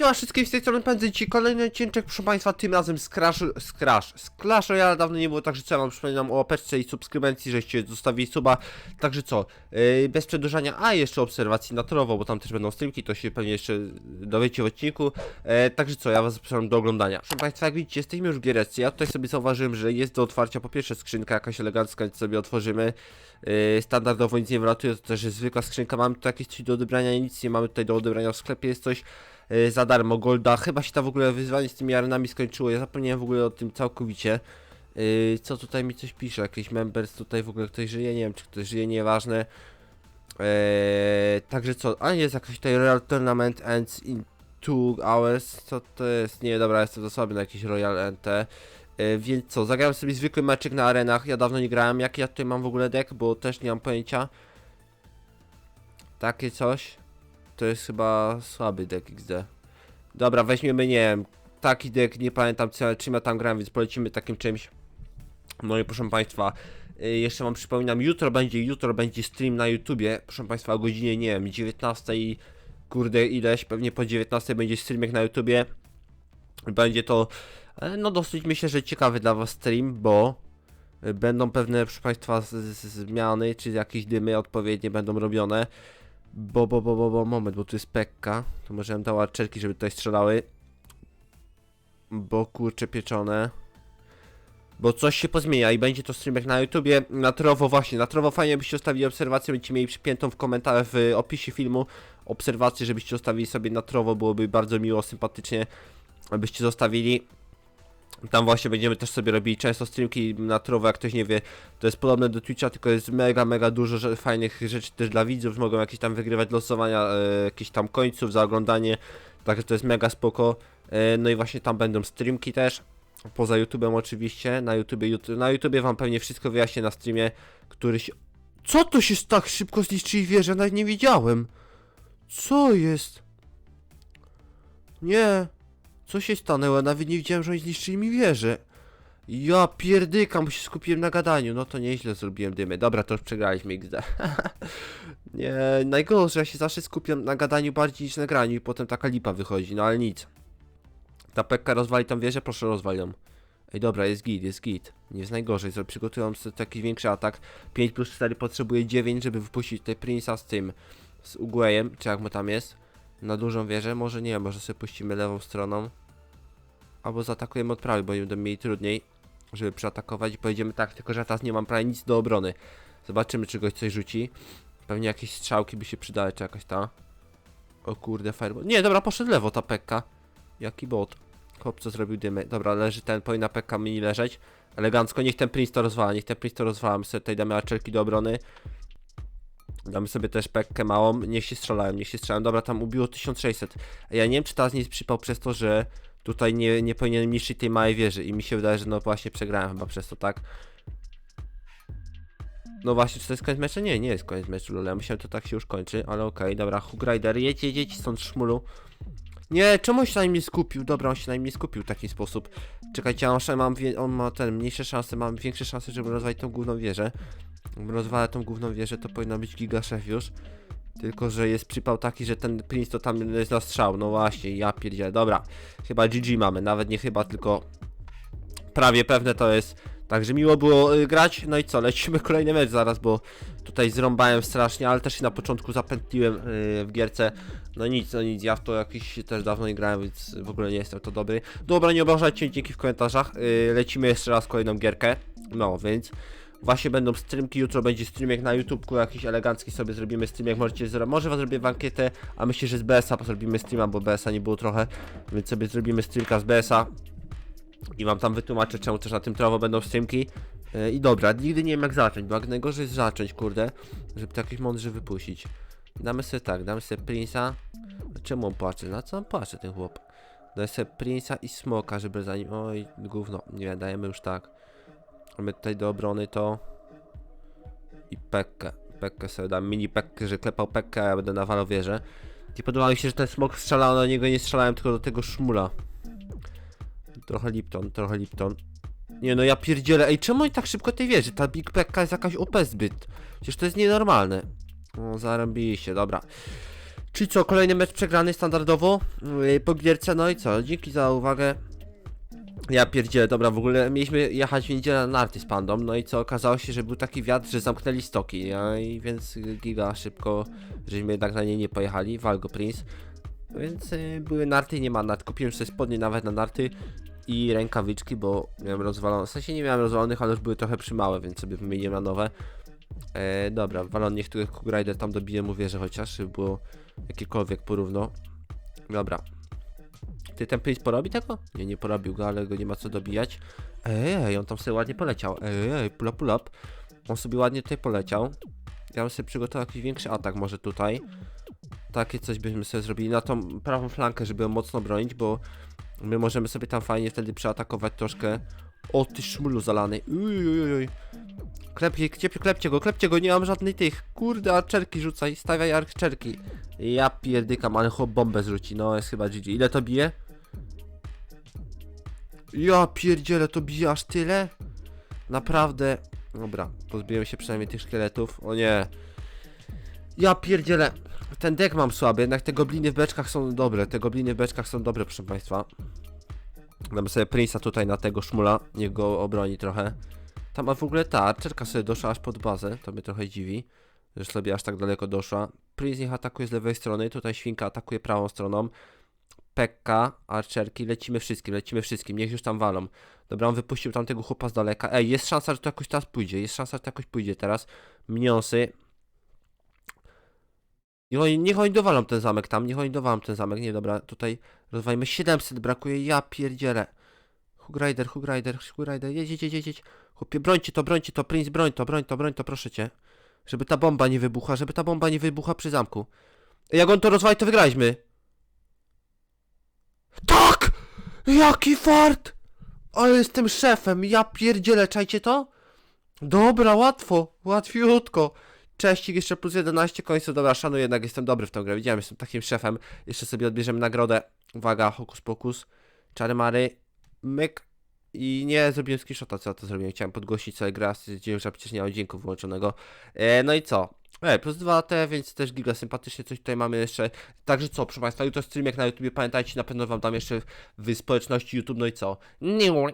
Siema wszystkim z tej strony pędzę ci kolejny odcinek, proszę Państwa, tym razem z Crash, z Crash, z Royale. Dawno nie było, także co ja wam przypominam o łapeczce i subskrybencji, żeście zostawili suba, także co, yy, bez przedłużania, a jeszcze obserwacji naturalną, bo tam też będą streamki, to się pewnie jeszcze dowiecie w odcinku, e, także co, ja was zapraszam do oglądania. Proszę Państwa, jak widzicie, jesteśmy już w giereczce, ja tutaj sobie zauważyłem, że jest do otwarcia po pierwsze skrzynka jakaś elegancka, więc sobie otworzymy, Yy, standardowo nic nie wylatuje, to też jest zwykła skrzynka. Mamy tu jakieś coś do odebrania, nic nie mamy tutaj do odebrania. W sklepie, jest coś. yy, za darmo, golda. Chyba się to w ogóle wyzwanie z tymi arenami skończyło, ja zapomniałem w ogóle o tym całkowicie. Yy, co tutaj mi coś pisze, jakiś members tutaj w ogóle ktoś żyje, nie wiem czy ktoś żyje, nieważne. Yy, także co, a jest jakaś tutaj Royal Tournament ends in 2 hours, co to jest? Nie, dobra, jestem za słaby na jakiś Royal NT. E, Więc co, zagrałem sobie zwykły meczek na arenach, ja dawno nie grałem, jaki ja tutaj mam w ogóle deck, bo też nie mam pojęcia. Takie coś, to jest chyba słaby deck XD. Dobra, weźmiemy, nie wiem, taki deck, nie pamiętam czym ja tam grałem, więc polecimy takim czymś. No i proszę Państwa, y, jeszcze Wam przypominam, jutro będzie, jutro będzie stream na YouTubie, proszę Państwa, o godzinie, nie wiem, 19 i kurde ileś, pewnie po 19 będzie streamek na YouTubie. Będzie to E, No dosyć myślę, że ciekawy dla was stream, bo e, będą pewne, proszę państwa, zmiany, czy jakieś dymy odpowiednie będą robione. Bo, bo, bo, bo, bo, moment, bo tu jest pekka. To może bym dała czerki, żeby tutaj strzelały. Bo kurcze pieczone. Bo coś się pozmienia i będzie to streamek na YouTubie. Na trowo właśnie, na trowo fajnie byście zostawili obserwację, będziecie mieli przypiętą w komentarzach w opisie filmu obserwację, żebyście zostawili sobie na trowo, byłoby bardzo miło, sympatycznie, abyście zostawili. Tam właśnie będziemy też sobie robili często streamki na trowo, jak ktoś nie wie, to jest podobne do Twitcha, tylko jest mega, mega dużo fajnych rzeczy też dla widzów, mogą jakieś tam wygrywać losowania, e, jakichś tam końców za oglądanie, także to jest mega spoko. E, no i właśnie tam będą streamki też, poza YouTubem oczywiście, na YouTubie, YouTube, na YouTubie wam pewnie wszystko wyjaśnię na streamie, który się... Co to się tak szybko zniszczyli wieżę? Nawet nie wiedziałem. Co jest? Nie. Co się stanęło? Nawet nie widziałem, że oni zniszczyli mi wieżę. Ja pierdykam, bo się skupiłem na gadaniu. No to nieźle zrobiłem dymy. Dobra, to już przegraliśmy XD. nie, najgorsze, ja się zawsze skupiam na gadaniu bardziej niż na graniu i potem taka lipa wychodzi, no ale nic. Ta pekka rozwali tą wieżę, proszę rozwal ją. Ej, dobra, jest git, jest git. Nie jest najgorzej, sobie przygotuję sobie taki większy atak. 5 plus 4 potrzebuje 9, żeby wypuścić tutaj Prince'a z tym, z Ugwejem, czy jak mu tam jest. Na dużą wieżę, może nie, może sobie puścimy lewą stroną. Albo zaatakujemy od prawej, bo będziemy mieli trudniej, żeby przeatakować i pojedziemy tak, tylko że teraz nie mam prawie nic do obrony. Zobaczymy, czy goś coś rzuci. Pewnie jakieś strzałki by się przydały, czy jakaś ta. O kurde, fireball. Nie, dobra, poszedł lewo ta pekka. Jaki bot. Chłop co zrobił dymy. Dobra, leży ten, powinna pekka mini leżeć. Elegancko, niech ten Prince to rozwala, niech ten Prince to rozwala. My sobie tutaj damy aczelki do obrony. Damy sobie też pekkę małą. Niech się strzelają, niech się strzelają. Dobra, tam ubiło 1600. Ja nie wiem, czy teraz nie przypał przez to, że tutaj nie, nie powinienem niszczyć tej małej wieży. I mi się wydaje, że no właśnie przegrałem chyba przez to, tak? No właśnie, czy to jest koniec meczu? Nie, nie jest koniec meczu, lol. Ja myślałem, to tak się już kończy, ale okej, dobra. Hook Rider, jedź, jedź, jedź stąd szmulu. Nie, czemu on się na mnie skupił? Dobra, on się na mnie skupił w taki sposób. Czekajcie, ja mam, on ma ten, mniejsze szanse, mam większe szanse, żeby rozwalić tą główną wieżę. Jak rozwalę tą główną wieżę, to powinno być giga już. Tylko, że jest przypał taki, że ten Prince to tam jest na strzał. No właśnie, ja pierdzielę. Dobra, chyba GG mamy, nawet nie chyba, tylko prawie pewne to jest. Także miło było y, grać. No i co, lecimy kolejny mecz zaraz, bo tutaj zrąbałem strasznie, ale też się na początku zapętliłem y, w gierce. No nic, no nic, ja w to jakiś też dawno nie grałem, więc w ogóle nie jestem to dobry. Dobra, nie obrażajcie, dzięki w komentarzach. Y, lecimy jeszcze raz kolejną gierkę. No, więc Właśnie będą streamki, jutro będzie streamek na YouTubeku, jakiś elegancki sobie zrobimy streamek, możecie zrobić, może was zrobię w ankietę, a myślę, że z BS-a zrobimy streama, bo BS-a nie było trochę, więc sobie zrobimy streamka z BS-a i wam tam wytłumaczę, czemu też na tym trawo będą streamki. Yy, I dobra, nigdy nie wiem jak zacząć, bo jak najgorzej jest zacząć, kurde, żeby to jakiś mądrze wypuścić. Damy sobie tak, damy sobie Prince'a. Czemu on płacze? Na co on płacze, ten chłop? Damy sobie Prince'a i Smoka, żeby za nim... Oj, gówno. Nie, dajemy już tak. Mamy tutaj do obrony to... I Pekkę. Pekkę sobie dam. Mini Pekkę, że klepał Pekkę, a ja będę nawalał wieżę. Nie podoba mi się, że ten Smok strzelał, na niego nie strzelałem, tylko do tego szmula. Trochę Lipton, trochę Lipton. Nie no, ja pierdzielę. Ej, czemu oni tak szybko tej wieży? Ta Big Pekka jest jakaś OP zbyt. Przecież to jest nienormalne. O, zarąbiliście, dobra. Czyli co, kolejny mecz przegrany standardowo yy, po gierce, no i co, dzięki za uwagę. Ja pierdzielę, dobra, w ogóle mieliśmy jechać w niedzielę na narty z pandą, no i co, okazało się, że był taki wiatr, że zamknęli stoki, ja, i więc giga szybko, żeśmy jednak na nie nie pojechali, Valgo Prince. Więc y, były narty, nie ma nart, kupiłem sobie spodnie nawet na narty i rękawiczki, bo miałem rozwalone, w sensie nie miałem rozwalonych, ale już były trochę przymałe, więc sobie wymieniłem na nowe. E, dobra, walon niech tu Rider tam dobije, mówię, że chociaż, żeby było jakiekolwiek porówno. Dobra. Ty ten Prince porobi tego? Nie, nie porobił go, ale go nie ma co dobijać. Ej, on tam sobie ładnie poleciał. Ej, pull up. On sobie ładnie tutaj poleciał. Ja bym sobie przygotował jakiś większy atak może tutaj. Takie coś byśmy sobie zrobili na tą prawą flankę, żeby ją mocno bronić, bo my możemy sobie tam fajnie wtedy przeatakować troszkę. O ty szmulu zalany. Uj, uj, uj, uj. Klepcie, klepcie, klepcie go, klepcie go, nie mam żadnej tych. Kurde, archerki rzucaj, stawiaj archerki. Ja pierdykam, ale chłop bombę zrzuci, no jest chyba GG. Ile to bije? Ja pierdzielę, to bije aż tyle? Naprawdę? Dobra, pozbiłem się przynajmniej tych szkieletów. O nie. Ja pierdzielę. Ten dek mam słaby, jednak te gobliny w beczkach są dobre. Te gobliny w beczkach są dobre, proszę państwa. Dam sobie Prince'a tutaj na tego szmula, niech go obroni trochę. Tam a w ogóle ta archerka sobie doszła aż pod bazę, to mnie trochę dziwi, że sobie aż tak daleko doszła. Prince niech atakuje z lewej strony, tutaj świnka atakuje prawą stroną. Pekka, archerki, lecimy wszystkim, lecimy wszystkim, niech już tam walą. Dobra, on wypuścił tamtego chłopa z daleka. Ej, jest szansa, że to jakoś teraz pójdzie, jest szansa, że to jakoś pójdzie teraz. Mniosy. Niech oni, niech oni dowalą ten zamek tam, niech oni dowalą ten zamek. Nie, dobra, tutaj rozwalimy 700, brakuje, ja pierdzielę. Hug Rider, Hug Rider, Hug Rider, jedź, jedź, jedź, jedź. Chłopie, brońcie to, brońcie to, Prince, broń to, broń to, broń to, proszę cię. Żeby ta bomba nie wybucha, żeby ta bomba nie wybucha przy zamku. Jak on to rozwali, to wygraliśmy. Tak! Jaki fart! Ale jestem szefem, ja pierdzielę, czajcie to? Dobra, łatwo, łatwiutko. Cześcik jeszcze plus 11 końców, dobra, szanuję, jednak jestem dobry w tą grę, widziałem, jestem takim szefem. Jeszcze sobie odbierzemy nagrodę. Uwaga, hokus pokus. Czary mary, myk. I nie zrobiłem screenshota, co ja to zrobiłem. Chciałem podgłosić sobie grę, stwierdziłem, że przecież nie mam dźwięku wyłączonego. E, no i co? E, plus 2T, więc też giga sympatycznie coś tutaj mamy jeszcze. Także co, proszę Państwa, jutro streamek na YouTubie, pamiętajcie, na pewno Wam dam jeszcze w społeczności YouTube, no i co? Nie,